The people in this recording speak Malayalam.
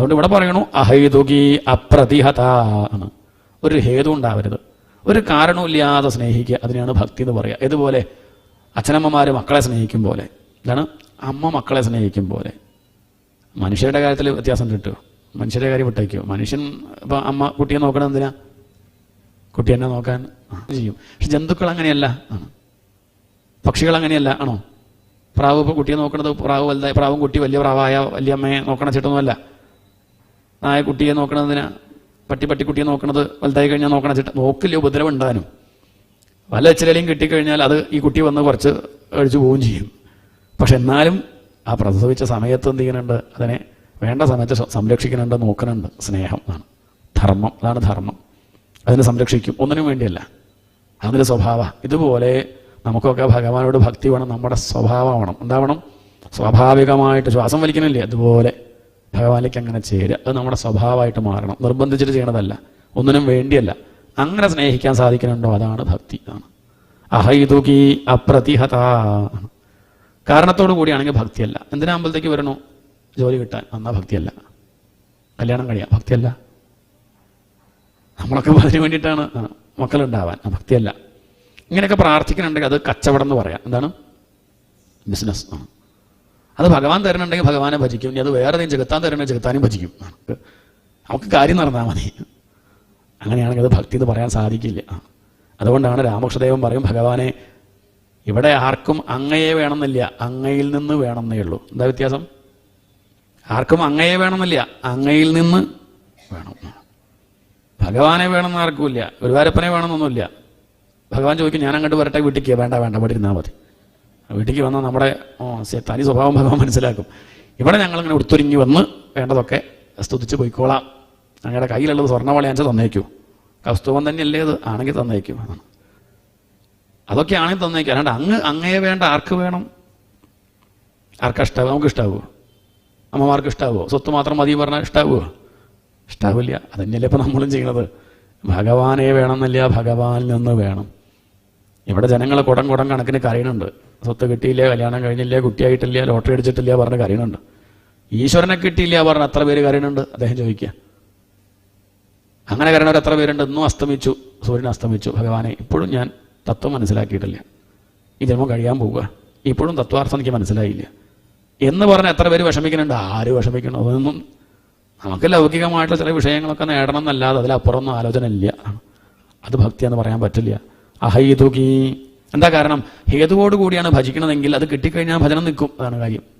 അതുകൊണ്ട് ഇവിടെ പറയണു അഹൈതുകി അപ്രതിഹത ആണ്. ഒരു ഹേതു ഉണ്ടാവരുത്. ഒരു കാരണമില്ലാതെ സ്നേഹിക്കുക അതിനെയാണ് ഭക്തി എന്ന് പറയുക. ഇതുപോലെ അച്ഛനമ്മമാർ മക്കളെ സ്നേഹിക്കും പോലെ എന്താണ്? അമ്മ മക്കളെ സ്നേഹിക്കും പോലെ. മനുഷ്യരുടെ കാര്യത്തിൽ വ്യത്യാസം കിട്ടുമോ മനുഷ്യരുടെ കാര്യം വിട്ടേക്കോ? മനുഷ്യൻ ഇപ്പം അമ്മ കുട്ടിയെ നോക്കണം എന്തിനാ? കുട്ടി എന്നെ നോക്കാൻ ചെയ്യും. പക്ഷെ ജന്തുക്കൾ അങ്ങനെയല്ല. ആണ്. പക്ഷികൾ അങ്ങനെയല്ല. ആണോ? പ്രാവ് കുട്ടിയെ നോക്കണത് പ്രാവ് വലുതായി പ്രാവും കുട്ടി വലിയ പ്രാവായ വലിയ അമ്മയെ നോക്കണ ചിട്ടൊന്നുമല്ല. നായ കുട്ടിയെ നോക്കണതിന് പട്ടി പട്ടി കുട്ടിയെ നോക്കണത് വലുതായി കഴിഞ്ഞാൽ നോക്കണ ചിട്ട. നോക്കില്ല ഉപദ്രവം ഉണ്ടാനും വല്ല എച്ചിലയും കിട്ടിക്കഴിഞ്ഞാൽ അത് ഈ കുട്ടി വന്ന് കുറച്ച് കഴിച്ചു പോവുകയും ചെയ്യും. പക്ഷെ എന്നാലും ആ പ്രസവിച്ച സമയത്ത് എന്ത് ചെയ്യുന്നുണ്ട്? അതിനെ വേണ്ട സമയത്ത് സംരക്ഷിക്കുന്നുണ്ട് നോക്കുന്നുണ്ട്. സ്നേഹം ആണ്. ധർമ്മം അതാണ് ധർമ്മം. അതിനെ സംരക്ഷിക്കും. ഒന്നിനും വേണ്ടിയല്ല. അതിന്റെ സ്വഭാവ. ഇതുപോലെ നമുക്കൊക്കെ ഭഗവാനോട് ഭക്തി വേണം. നമ്മുടെ സ്വഭാവമാണ് എന്താവണം? സ്വാഭാവികമായിട്ട് ശ്വാസം വലിക്കണില്ലേ? അതുപോലെ. ഭഗവാനിലേക്ക് അങ്ങനെ ചേരുക. അത് നമ്മുടെ സ്വഭാവമായിട്ട് മാറണം. നിർബന്ധിച്ചിട്ട് ചെയ്യണതല്ല. ഒന്നിനും വേണ്ടിയല്ല. അങ്ങനെ സ്നേഹിക്കാൻ സാധിക്കുന്നുണ്ടോ? അതാണ് ഭക്തി. ആണ് അഹൈതുകി അപ്രതിഹത. കാരണത്തോടു കൂടിയാണെങ്കിൽ ഭക്തിയല്ല. എന്തിനാ അമ്പലത്തേക്ക് വരണോ? ജോലി കിട്ടാൻ. അന്നാ ഭക്തിയല്ല. കല്യാണം കഴിയാം ഭക്തിയല്ല. നമ്മളൊക്കെ അതിന് വേണ്ടിയിട്ടാണ്. മക്കളുണ്ടാവാൻ. ഭക്തിയല്ല. ഇങ്ങനെയൊക്കെ പ്രാർത്ഥിക്കുന്നുണ്ടെങ്കിൽ അത് കച്ചവടം എന്ന് പറയാം. എന്താണ്? ബിസിനസ് ആണ്. അത് ഭഗവാൻ തരണുണ്ടെങ്കിൽ ഭഗവാനെ ഭജിക്കും. ഇനി അത് വേറെ എന്തെങ്കിലും ജഗത്താൻ തരണേ ജഗത്താനും ഭജിക്കും. നമുക്ക് കാര്യം നടന്നാൽ മതി. അങ്ങനെയാണെങ്കിൽ അത് ഭക്തി എന്ന് പറയാൻ സാധിക്കില്ല. അതുകൊണ്ടാണ് രാമകൃഷ്ണദേവൻ പറയും ഭഗവാനെ ഇവിടെ ആർക്കും അങ്ങയെ വേണമെന്നില്ല. അങ്ങയിൽ നിന്ന് വേണമെന്നേ ഉള്ളൂ. എന്താ വ്യത്യാസം? ആർക്കും അങ്ങയെ വേണമെന്നില്ല. അങ്ങയിൽ നിന്ന് വേണം. ഭഗവാനെ വേണമെന്ന് ആർക്കുമില്ല ഗുരുവാരപ്പനെ വേണമെന്നൊന്നുമില്ല. ഭഗവാൻ ചോദിക്കും ഞാൻ അങ്ങോട്ട് വരട്ടെ വീട്ടിലേക്ക് വേണ്ട വേണ്ട ഇവിടെ മതി. വീട്ടിലേക്ക് വന്നാൽ നമ്മുടെ തനി സ്വഭാവം ഭഗവാൻ മനസ്സിലാക്കും. ഇവിടെ ഞങ്ങളിങ്ങനെ ഉടുത്തൊരുങ്ങി വന്ന് വേണ്ടതൊക്കെ സ്തുതിച്ച് പോയിക്കോളാം. ഞങ്ങളുടെ കയ്യിലുള്ളത് സ്വർണവളയാഞ്ച തന്നേക്കൂ. കസ്തുവം തന്നെയല്ലേ അത്? ആണെങ്കിൽ തന്നേക്കും. അതാണ്. അതൊക്കെ ആണെങ്കിൽ തന്നേക്കും. അല്ലാണ്ട് അങ്ങ് അങ്ങയെ വേണ്ട ആർക്ക് വേണം? ആർക്കാ നമുക്ക് ഇഷ്ടാവുമോ അമ്മമാർക്ക് ഇഷ്ടാവുമോ സ്വത്ത് മാത്രം മതി പറഞ്ഞാൽ ഇഷ്ടാവുമോ ഇഷ്ടാവില്ല. അതന്നെയല്ലേ ഇപ്പം നമ്മളും ചെയ്യണത് ഭഗവാനെ വേണമെന്നല്ല ഭഗവാനിൽ നിന്ന് വേണം. ഇവിടെ ജനങ്ങൾ കുടം കുടം കണക്കിന് കരയുന്നുണ്ട്. സ്വത്ത് കിട്ടിയില്ല കല്യാണം കഴിഞ്ഞില്ല കുട്ടിയായിട്ടില്ല ലോട്ടറി അടിച്ചിട്ടില്ല പറഞ്ഞ് കരയണുണ്ട് ഈശ്വരനെ കിട്ടിയില്ല പറഞ്ഞ് അത്ര പേര് കരയണുണ്ട് അദ്ദേഹം ചോദിക്കുക. അങ്ങനെ കരണവർ എത്ര പേരുണ്ട്? ഇന്നും അസ്തമിച്ചു. സൂര്യൻ അസ്തമിച്ചു. ഭഗവാനെ ഇപ്പോഴും ഞാൻ തത്വം മനസ്സിലാക്കിയിട്ടില്ല. ഈ ജന്മം കഴിയാൻ പോവുക. ഇപ്പോഴും തത്വാർത്ഥം എനിക്ക് മനസ്സിലായില്ല. എന്ന് പറഞ്ഞ് എത്ര പേര് വിഷമിക്കുന്നുണ്ട്? ആര് വിഷമിക്കണം അതൊന്നും നമുക്ക് ലൗകികമായിട്ടുള്ള ചില വിഷയങ്ങളൊക്കെ നേടണം എന്നല്ലാതെ അതിലപ്പുറമൊന്നും ആലോചന ഇല്ല അത് ഭക്തി എന്ന് പറയാൻ പറ്റില്ല. അഹൈതുകി എന്താ കാരണം? ഹേതുവോടുകൂടിയാണ് ഭജിക്കണതെങ്കിൽ അത് കിട്ടിക്കഴിഞ്ഞാൽ ഭജനം നിൽക്കും. അതാണ് കാര്യം.